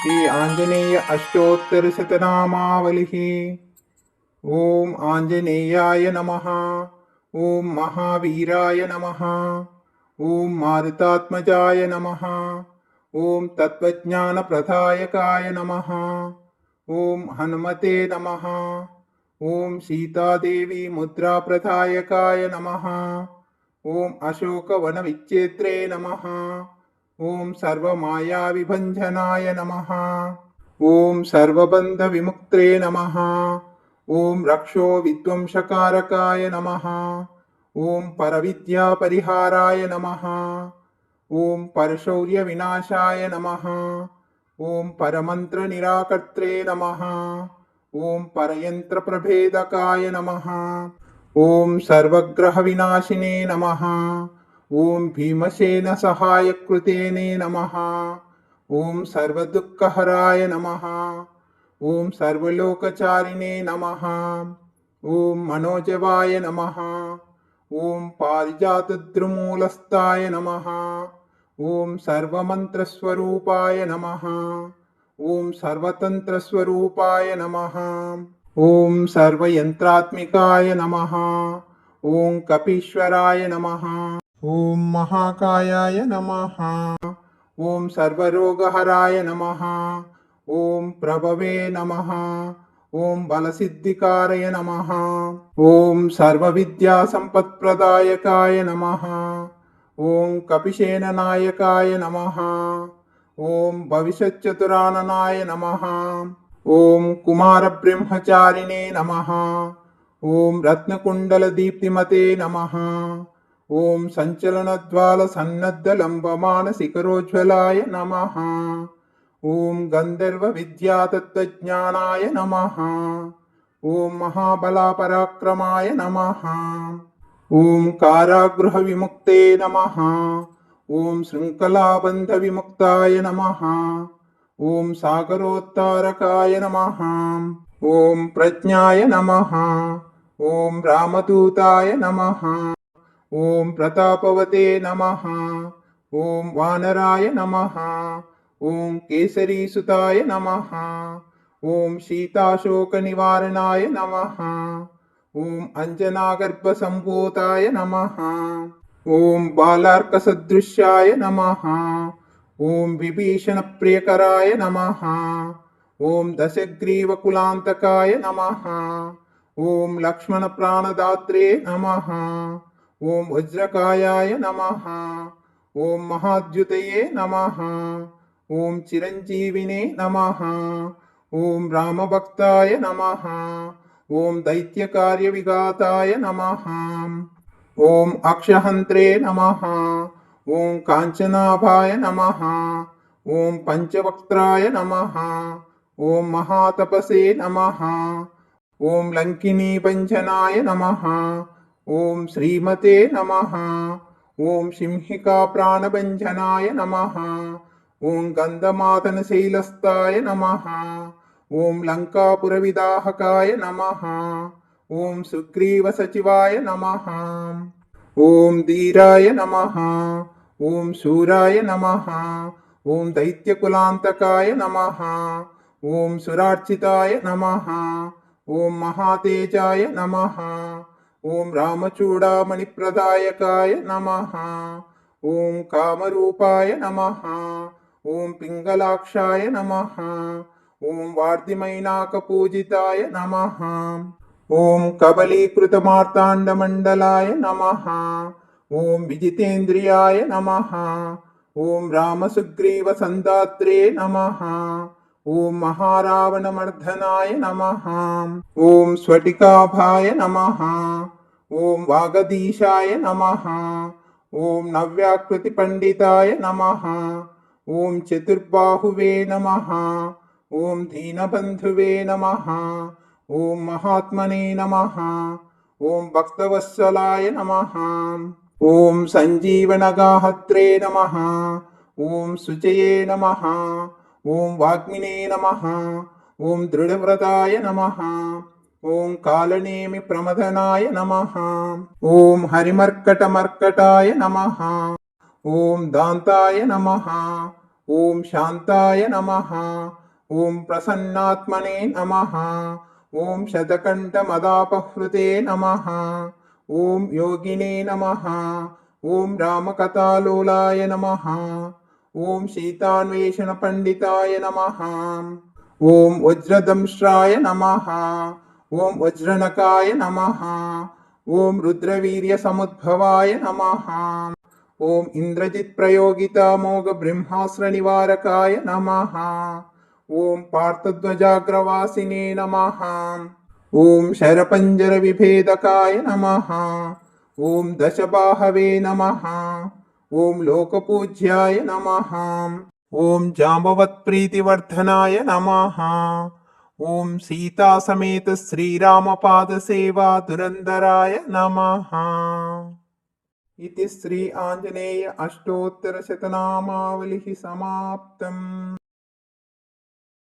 श्री आञ्जनेय अष्टोत्तरशतनामावलिः। ॐ आञ्जनेयाय नमः। ॐ महावीराय नमः। ॐ मारुतात्मजाय नमः। ॐ तत्त्वज्ञानप्रदायकाय नमः। ॐ हनुमते नमः। ॐ सीतादेवी मुद्राप्रदायकाय नमः। ॐ अशोकवनविच्छेत्रे नमः ॐ सर्वमायाविभञ्जनाय नमः। ॐ सर्वबन्धविमुक्त्रे नमः। ॐ रक्षो विध्वंसकारकाय नमः। ॐ परविद्यापरिहाराय नमः। ॐ परशौर्यविनाशाय नमः। ॐ परमन्त्रनिराकर्त्रे नमः। ॐ परयन्त्रप्रभेदकाय नमः। ॐ सर्वग्रहविनाशिने नमः ఓం భీమసేన సహాయకృతేనే నమ. ఓం సర్వదుఃఖహరాయ నమ. ఓం సర్వలోకచారిణే నమ. ఓం మనోజవాయ నమ. ఓం పారిజాతద్రుమూలస్థాయ నమ. ఓం సర్వమంత్రస్వరూపాయ నమ. ఓం సర్వతంత్రస్వరూపాయ నమ. ఓం సర్వయంత్రాత్మికాయ నమ. ఓం కపీశ్వరాయ నమ. ఓం మహాకాయాయ నమ. ఓం సర్వరోగహరాయ నమ. ఓం ప్రభవే నమ. ఓం బలసిద్ధికారయ నమ. ఓం సర్వవిద్యాసంపత్ప్రదాయకాయ నమ. ఓం కపిశేననాయకాయ నమ. ఓం భవిష్యచ్చతురాననాయ నమ. ఓం కుమారబ్రహ్మచారిణే నమ. ఓం రత్నకుండలదీప్తిమతే నమ. ॐ सञ्चलनद्वालसन्नद्धलम्बमानशिखरोज्ज्वलाय नमः। ॐ गन्धर्वविद्यातत्त्वज्ञानाय नमः। ॐ महाबलापराक्रमाय नमः। ॐ कारागृहविमुक्ते नमः। ॐ शृङ्खलाबन्धविमुक्ताय नमः। ॐ सागरोत्तारकाय नमः। ॐ प्रज्ञाय नमः। ॐ रामदूताय नमः ॐ प्रतापवते नमः। ॐ वानराय नमः। ॐ केसरीसुताय नमः। ॐ सीताशोकनिवारणाय नमः। ॐ अञ्जनागर्भसम्भूताय नमः। ॐ बालार्कसदृश्याय नमः। ॐ विभीषणप्रियकराय नमः। ॐ दशग्रीवकुलान्तकाय नमः। ॐ लक्ष्मणप्राणदात्रे नमः ॐ वज्रकायाय नमः। ॐ महाद्युतये नमः। ॐ चिरञ्जीविने नमः। ॐ रामभक्ताय नमः। ॐ दैत्यकार्यविघाताय नमः। ॐ अक्षहन्त्रे नमः। ॐ काञ्चनाभाय नमः। ॐ पञ्चवक्त्राय नमः। ॐ महातपसे नमः। ॐ लङ्किनीभञ्जनाय नमः। ఓం శ్రీమతే నమ. ఓం సింహికా ప్రాణభంజనాయ నమ. ఓం గంధమాతన శైలస్థాయ నమ. ఓం లంకాపుర విదాహకాయ నమ. ఓం సుగ్రీవ సచివాయ నమ. ఓం ధీరాయ నమ. ఓం శూరాయ నమ. ఓం దైత్యకులాంతకాయ నమ. ఓం సురార్చితాయ నమ. ఓం మహాతేజాయ నమ. ఓం రామచూడామణిప్రదాయకాయ నమ. ఓం కామరూపాయ నమ. ఓం పింగళాక్షాయ నమ. ఓం వార్ధిమైనాకపూజితాయ నమ. ఓం కబలీకృతమార్తాండమండలాయ నమ. ఓం విజితేంద్రియాయ నమ. ఓం రామసుగ్రీవసందాత్రే నమ. ॐ महारावणमर्दनाय नमः। ॐ स्फटिकाभाय नमः। ॐ वागदीशाय नमः। ॐ नव्याकृतिपण्डिताय नमः। ॐ चतुर्बाहुवे नमः। ॐ दीनबन्धुवे नमः। ॐ महात्मने नमः। ॐ भक्तवत्सलाय नमः। ॐ सञ्जीवनगाहत्रे नमः। ॐ शुचये नमः ॐ वाग्मिने नमः ॐ दृढव्रताय नमः ॐ कालनेमिप्रमदनाय नमः ॐ हरिमर्कटमर्कटाय नमः ॐ दान्ताय नमः ॐ शान्ताय नमः ॐ प्रसन्नात्मने नमः ॐ शतकण्ठमदापहृते नमः ॐ योगिने नमः ॐ रामकथालोलाय नमः ॐ सीतान्वेषणपण्डिताय नमः। ॐ वज्रदंष्ट्राय नमः। ॐ वज्रनकाय नमः। ॐ रुद्रवीर्यसमुद्भवाय नमः। ॐ इन्द्रजित्प्रयोगितामोघब्रह्मास्त्रनिवारकाय नमः। ॐ पार्थध्वजाग्रवासिने नमः। ॐ शरपञ्जरविभेदकाय नमः। ॐ दशबाहवे नमः ఓం లోకపూజ్యాయ నమ. ఓం జాంబవత్ప్రీతివర్ధనాయ నమ. ఓం సీతాసమేత శ్రీరామపాదసేవా దురంధరాయ నమ. ఇది శ్రీ ఆంజనేయ అష్టోత్తరశతనామావళి సమాప్తం.